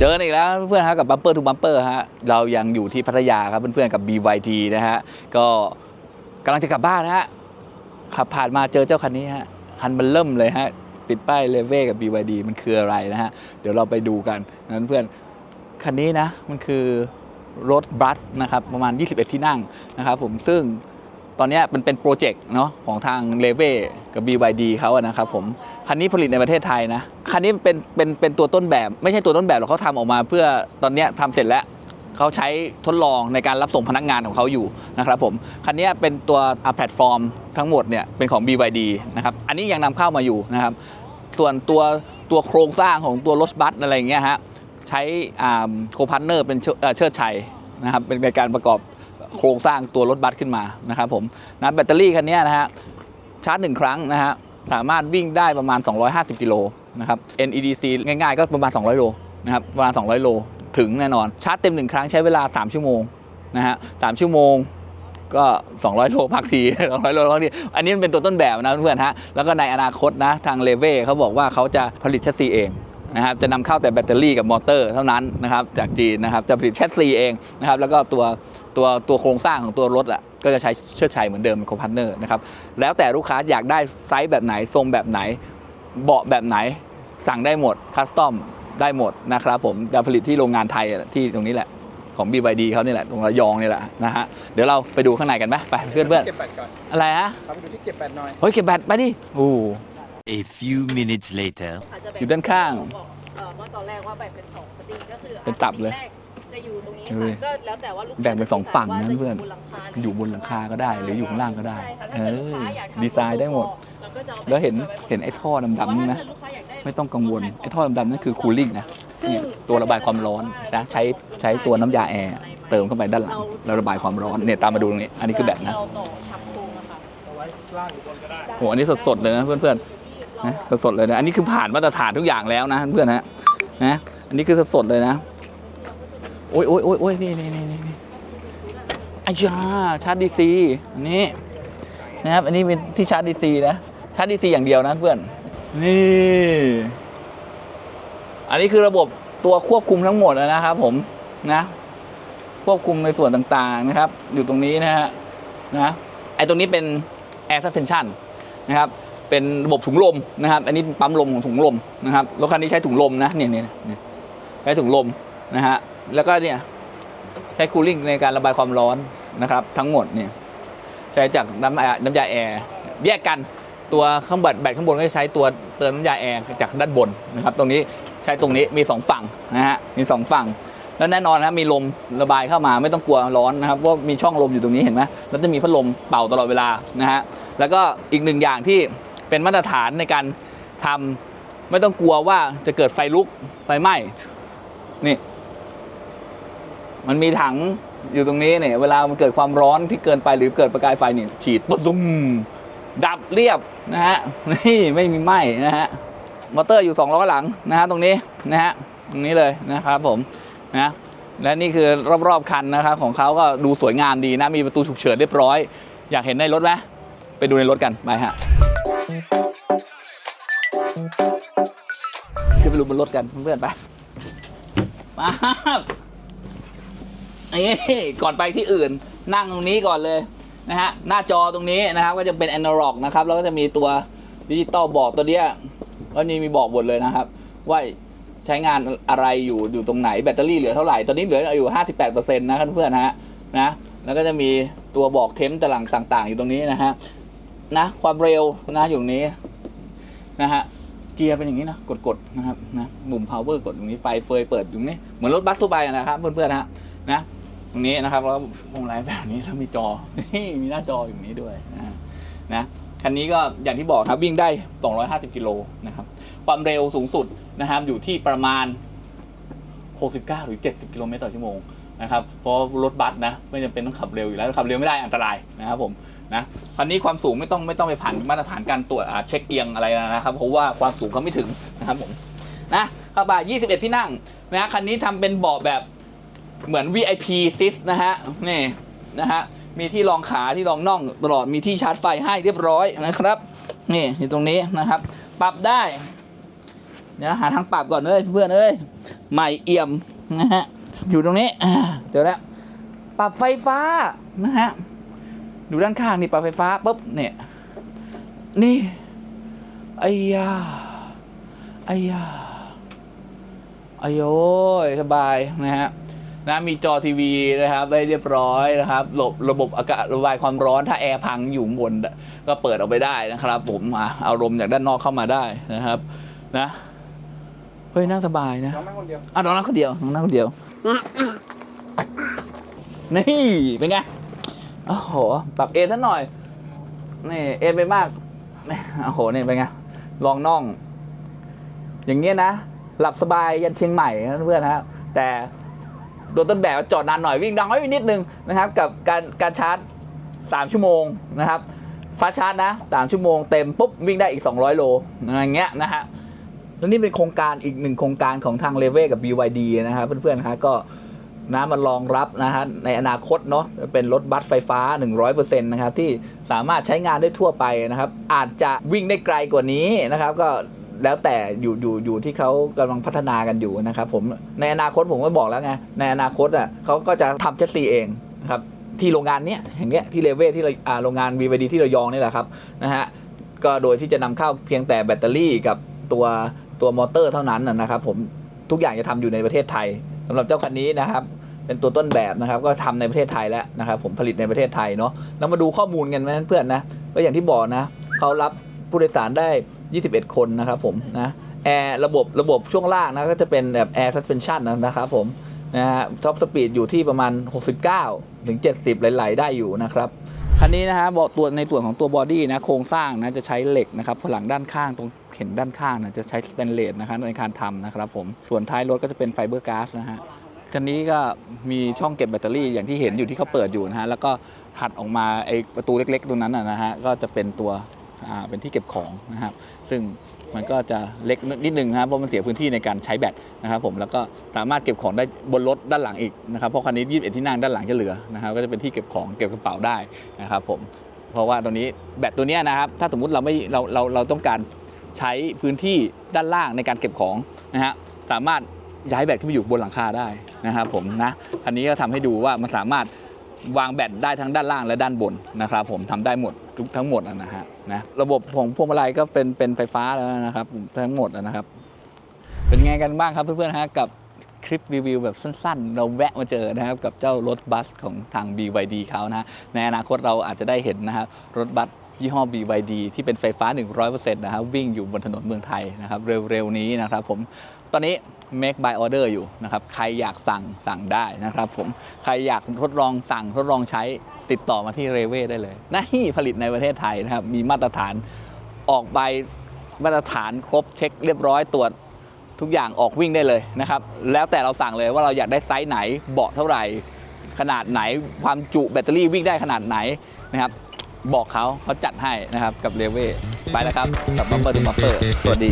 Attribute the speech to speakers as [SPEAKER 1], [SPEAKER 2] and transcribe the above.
[SPEAKER 1] เจอกันอีกแล้วเพื่อนๆฮะกับบัมเปอร์ทูบัมเปอร์ฮะเรายังอยู่ที่พัทยาครับเพื่อนๆกับ BYD นะฮะก็กำลังจะกลับบ้านนะฮะขับผ่านมาเจอเจ้าคันนี้ฮะคันมันเริ่มเลยฮะปิดป้ายเลเว่กับ BYD มันคืออะไรนะฮะเดี๋ยวเราไปดูกันนั้นเพื่อนคันนี้นะมันคือรถบัสนะครับประมาณ 21 ที่นั่งนะครับผมซึ่ง ตอนนี้มันเป็นโปรเจกต์เนาะของทางเลเวกับ BYD เขาอะนะครับผมคันนี้ผลิตในประเทศไทยนะคันนี้เป็นเป็นเป็นตัวต้นแบบ ไม่ใช่ตัวต้นแบบหรอกเขาทำออกมาเพื่อตอนนี้ทำเสร็จแล้วเขาใช้ทดลองในการรับส่งพนักงานของเขาอยู่นะครับผมคันนี้เป็นตัวอ่าแพลตฟอร์มทั้งหมดเนี่ยเป็นของ BYD นะครับอันนี้ยังนำเข้ามาอยู่นะครับส่วนตัวตัวโครงสร้างของตัวรถบัสอะไรอย่างเงี้ยฮะใช้โคพาร์เนอร์เป็นเชิเอ่อเชิดชัยนะครับเป็นในการประกอบ โครงสร้างตัวรถบัสขึ้นมานะครับผมนะแบตเตอรี่คันนี้นะฮะชาร์จหนึ่งครั้งนะฮะสามารถวิ่งได้ประมาณ 250 กิโลนะครับ NEDC ง่ายๆ ก็ประมาณ 200 โลนะครับประมาณ 200 โลถึงแน่นอน ชาร์จเต็มหนึ่งครั้งใช้เวลา 3 ชั่วโมงนะฮะสามชั่วโมงก็ 200 โลพักที 200 โลพักที อันนี้มันเป็นตัวต้นแบบนะเพื่อนฮะ แล้วก็ในอนาคตนะ ทางเลเว่เขาบอกว่าเขาจะผลิตแชสซีเอง นะครับจะนำเข้าแต่แบตเตอรี่กับมอเตอร์เท่านั้นนะครับจากจีนนะครับจะผลิตแชสซีเองนะครับแล้วก็ตัวตัวตัวโครงสร้างของตัวรถอะก็จะใช้เชือกชัยเหมือนเดิมเป็นโคพาร์เนอร์นะครับแล้วแต่ลูกค้าอยากได้ไซส์แบบไหนทรงแบบไหน เบาะแบบไหนสั่งได้หมดคัสตอมได้หมดนะครับผมจะผลิตที่โรงงานไทยอะที่ตรงนี้แหละของ BYD เขานี่แหละตรงระยองนี่แหละนะฮะเดี๋ยวเราไปดูข้างในกันไหมไปเพื่อนเพื่อน
[SPEAKER 2] เก็บแบตก่อน
[SPEAKER 1] ๆอะไรฮะ
[SPEAKER 2] ครับไปดูที่เก็บแบตหน่อย
[SPEAKER 1] เฮ้ยเก็บแบตไปดิโอ้
[SPEAKER 3] A few minutes later.
[SPEAKER 4] อาจจะแบ่
[SPEAKER 1] อยู่ด้านข้าง
[SPEAKER 4] บอกเอ่อว่าตอนแรกว่าแบ่งเป็นสองสตริงก็คือ
[SPEAKER 1] เป็นตับเลย
[SPEAKER 4] สตริงแรกจะอยู่ตรงนี้
[SPEAKER 1] เฮ้ย
[SPEAKER 4] ค่ะก็แล้วแต่ว่าลูกค้า
[SPEAKER 1] แบ่งเป็นสองฝั่งนะ
[SPEAKER 4] จะ
[SPEAKER 1] เพื่อน
[SPEAKER 4] บหลังคา
[SPEAKER 1] อยู่บนหลังคาก็ได้หรืออยู่ข้างล่างก็ได้
[SPEAKER 4] ใช่ค่ะ
[SPEAKER 1] เอ
[SPEAKER 4] ถ้าเกิดลูก
[SPEAKER 1] อ
[SPEAKER 4] ค้าอยากทำ
[SPEAKER 1] ดีไซน์ได้หมด
[SPEAKER 4] เราก็จะอา
[SPEAKER 1] แล้วเห็น
[SPEAKER 4] บบ
[SPEAKER 1] เห็นไอ้ท่อดำๆ
[SPEAKER 4] เพ
[SPEAKER 1] นี่
[SPEAKER 4] ราะ
[SPEAKER 1] ไหม
[SPEAKER 4] ว่าถ้าเกิดลูกค้าอยากได้
[SPEAKER 1] ไม่ต้องกังวลไอ้ท่อดำๆนั่นคือคูลิ่งนะ
[SPEAKER 4] ซึ่ง
[SPEAKER 1] เนี่ยตัวระบายความร้อนนะใช้ใช้ตัวน้ำยาแอร์เติมเข้าไปด้านหลังแล้วระบายความร้อนเนี่ยตามมาดูตรงนี้ อันนี้คือแบตนะ
[SPEAKER 4] เราต่อทำโครงอะค่ะ
[SPEAKER 2] เอาไว้ล่างหรือบนก็ได้
[SPEAKER 1] โหอันนี้สดๆเลยนะเพื่อนๆ นะสดๆเลยนะ อันนี้คือผ่านมาตรฐานทุกอย่างแล้วนะเพื่อนฮะนะอันนี้คือสดๆเลยนะ โอ้ยโอ้ยโอ้ยโอ้ยนี่นี่นี่นี่อายาชาร์จดีซีอันนี้นะครับ อันนี้เป็นที่ชาร์จดีซีนะ ชาร์จดีซีอย่างเดียวนะเพื่อน นี่ อันนี้คือระบบตัวควบคุมทั้งหมดนะครับ ผมนะ ควบคุมในส่วนต่างๆนะครับ อยู่ตรงนี้นะฮะนะไอตรงนี้เป็น air suspension นะครับ เป็นระบบถุงลมนะครับ อันนี้ปั๊มลมของถุงลมนะครับรถคันนี้ใช้ถุงลมนะเนี่ยเนี่ยเนี่ยใช้ถุงลมนะฮะแล้วก็เนี่ยใช้คูลิ่งในการระบายความร้อนนะครับ ทั้งหมดเนี่ยใช้จากน้ำยาน้ำยาแอร์แยกกันตัวข้างบัดแบตข้างบนก็จะใช้ตัวเติมน้ำยาแอร์จากด้านบนนะครับ ตรงนี้ใช้ตรงนี้มีสองฝั่งนะฮะมีสองฝั่งแล้วแน่นอนนะครับมีลมระบายเข้ามาไม่ต้องกลัวร้อนนะครับเพราะมีช่องลมอยู่ตรงนี้เห็นไหมแล้วจะมีพัดลมเป่าตลอดเวลานะฮะแล้วก็อีกหนึ่งอย่างที่ เป็นมาตรฐานในการทำไม่ต้องกลัวว่าจะเกิดไฟลุกไฟไหม้นี่ มันมีถังอยู่ตรงนี้เนี่ย เวลามันเกิดความร้อนที่เกินไปหรือเกิดประกายไฟเนี่ยฉีดปุ๊บซุ่มดับเรียบนะฮะนี่ไม่มีไหม้นะฮะมอเตอร์อยู่สองล้อหลังนะฮะตรงนี้นะฮะตรงนี้เลยนะครับผมนะและนี่คือรอบๆคันนะครับของเขาก็ดูสวยงามดีนะมีประตูฉุกเฉินเรียบร้อย อยากเห็นในรถไหมไปดูในรถกันไปฮะ ขึ้นไปดูบนรถกันเพื่อนๆไปมาเอ้ก่อนไปที่อื่นนั่งตรงนี้ก่อนเลยนะฮะหน้าจอตรงนี้นะครับ ก็จะเป็น a n a l o g นะครับแล้วก็จะมีตัวดิจิตอลบอกตัวเนี้ยก็นี่มีบอกหมดเลยนะครับ ว่าใช้งานอะไรอยู่อยู่ตรงไหนแบตเตอรี่เหลือเท่าไหร่ ตอนนี้เหลืออยู่ 58%นะเพื่อนๆนะฮะนะแล้วก็จะมีตัวบอกเทมป์ต่างๆ อยู่ตรงนี้นะฮะนะความเร็วนะอยู่ตรงนี้นะฮะ เกียร์เป็นอย่างนี้นะกดๆนะครับนะปุ่ม power กดตรงนี้ไฟเฟยเปิดตรงนี้เหมือนรถบัสทั่วไปนะครับเพื่อนๆนะฮะนะตรงนี้นะครับแล้ววงไลท์แบบนี้แล้วมีจอมีหน้าจออย่างนี้ด้วยนะฮะนะคันนี้ก็อย่างที่บอกครับวิ่งได้ 250 กิโลนะครับ ความเร็วสูงสุดนะครับอยู่ที่ประมาณ 69 หรือ 70 กิโลเมตรต่อชั่วโมงนะครับเพราะรถบัสนะไม่จำเป็นต้องขับเร็วอยู่แล้วขับเร็วไม่ได้อันตรายนะครับผม นะคันนี้ความสูงไม่ต้องไม่ต้องไปผ่านมาตรฐานการตรวจเช็คเอียงอะไรนะครับ เพราะว่าความสูงเขาไม่ถึงนะครับผมนะเข้าไป21 ที่นั่งนะคันนี้ทำเป็นเบาะแบบเหมือน VIP ซิสนะฮะนี่นะฮะมีที่รองขาที่รองน่องตลอดมีที่ชาร์จไฟให้เรียบร้อยนะครับ นี่อยู่ตรงนี้นะครับ ปรับได้เดี๋ยวหาทางปรับก่อนเลยเพื่อนเอ้ยใหม่เอี่ยมนะฮะอยู่ตรงนี้อ่าเจอแล้วปรับไฟฟ้านะฮะ ดูด้านข้างนี่ปรับไฟฟ้าปุ๊บเนี่ย นี่ไอ้ยาไอ้ยาไอ้โย้ยสบายนะฮะนะมีจอทีวีนะครับได้เรียบร้อยนะครับหลบระบบอากาศระบายความร้อนถ้าแอร์พังอยู่ข้างบน ก็เปิดออกไปได้นะครับ ผมอะเอาลมจากด้านนอกเข้ามาได้นะครับนะเฮ้ยนั่งสบายนะ
[SPEAKER 2] น้องนั่งคนเดียว
[SPEAKER 1] อะน้องนั่งคนเดียวน้องนั่งคนเดียวนี่เป็นไง โอ้โห ปรับเอนซะหน่อย นี่เอนไปมากโอ้โห นี่เป็นไง ลองน่อง อย่างเงี้ยนะ หลับสบายยันเชียงใหม่นะเพื่อนนะครับ แต่โดนต้นแบบจอดนานหน่อยวิ่งดังไว้นิดนึงนะครับ กับการการชาร์จ 3 ชั่วโมงนะครับฟาชาร์จนะ3ชั่วโมงเต็มปุ๊บวิ่งได้อีก 200 โลอะไรเงี้ยนะฮะแล้วนี่เป็นโครงการอีกหนึ่งโครงการของทางเลเวกับ BYD นะครับเพื่อนๆนะฮะก็ นะมารองรับนะฮะในอนาคตเนาะเป็นรถบัสไฟฟ้า 100%นะครับที่สามารถใช้งานได้ทั่วไปนะครับ อาจจะวิ่งได้ไกลกว่านี้นะครับ ก็แล้วแต่อยู่อยู่อยู่ที่เขากำลังพัฒนากันอยู่นะครับผมในอนาคตผมก็บอกแล้วไงในอนาคตอะเขาก็จะทำเชสซีเองนะครับที่โรงงานเนี้ยแห่งเนี้ยที่เลเวที่เราโรงงาน BYD ที่ระยองนี่แหละครับนะฮะก็โดยที่จะนำเข้าเพียงแต่แบตเตอรี่กับตัวตัวมอเตอร์เท่านั้นนะนะครับผมทุกอย่างจะทำอยู่ในประเทศไทยสำหรับเจ้าคันนี้นะครับ เป็นตัวต้นแบบนะครับก็ทำในประเทศไทยแล้วนะครับผมผลิตในประเทศไทยเนาะแล้วมาดูข้อมูลกันนะเพื่อนนะก็อย่างที่บอกนะเขารับผู้โดยสารได้ 21 คนนะครับผมนะแอร์ระบบระบบช่วงล่างนะก็จะเป็นแบบแอร์ซัสเพนชั่นนะครับผมนะฮะท็อปสปีดอยู่ที่ประมาณ 69 ถึง 70ไหลๆได้อยู่นะครับคันนี้นะฮะบอกตัวในส่วนของตัวบอดี้นะโครงสร้างนะจะใช้เหล็กนะครับผลังด้านข้างตรงเข็นด้านข้างนะจะใช้สแตนเลสนะครับในการทำนะครับผมส่วนท้ายรถก็จะเป็นไฟเบอร์ก๊าซนะฮะ คันนี้ก็มีช่องเก็บแบตเตอรี่อย่างที่เห็นอยู่ที่เขาเปิดอยู่นะฮะแล้วก็ถัดออกมาไอประตูเล็กๆตรงนั้นนะฮะก็จะเป็นตัวเป็นที่เก็บของนะครับ ซึ่งมันก็จะเล็กนิดนึงครับเพราะมันเสียพื้นที่ในการใช้แบตนะครับผมแล้วก็สามารถเก็บของได้บนรถด้านหลังอีกนะครับเพราะคันนี้21ที่นั่งด้านหลังจะเหลือนะครับ ก็จะเป็นที่เก็บของเก็บกระเป๋าได้นะครับผมเพราะว่าตัวนี้แบตตัวนี้นะครับถ้าสมมุติเราไม่เราเราเราต้องการใช้พื้นที่ด้านล่างในการเก็บของนะฮะสามารถ ย้ายแบตขึ้นไปอยู่บนหลังคาได้นะครับผมนะคันนี้ก็ทำให้ดูว่ามันสามารถวางแบตได้ทั้งด้านล่างและด้านบนนะครับผมทำได้หมดทุกทั้งหมดนะฮะนะระบบของพวงมาลัยก็เป็นเป็นไฟฟ้าแล้วนะครับทั้งหมดนะครับ เป็นไงกันบ้างครับเพื่อนๆฮะกับคลิปรีวิวแบบสั้นๆ เราแวะมาเจอนะครับ กับเจ้ารถบัสของทาง BYD เขานะฮะในอนาคตเราอาจจะได้เห็นนะครับรถบัสยี่ห้อ BYD ที่เป็นไฟฟ้า 100%นะครับวิ่งอยู่บนถนนเมืองไทยนะครับเร็วๆนี้นะครับผม ตอนนี้ make by order อยู่นะครับ ใครอยากสั่งสั่งได้นะครับผม ใครอยากทดลองสั่งทดลองใช้ติดต่อมาที่เรเว่ได้เลยนี่ผลิตในประเทศไทยนะครับ มีมาตรฐานออกใบมาตรฐานครบเช็คเรียบร้อยตรวจทุกอย่างออกวิ่งได้เลยนะครับ แล้วแต่เราสั่งเลยว่าเราอยากได้ไซส์ไหนเบาะเท่าไหร่ ขนาดไหนความจุแบตเตอรี่วิ่งได้ขนาดไหนนะครับ บอกเขาเขาจัดให้นะครับกับเลเว่ไปแล้วครับกับบัมเปอร์ทูบัมเปอร์สวัสดี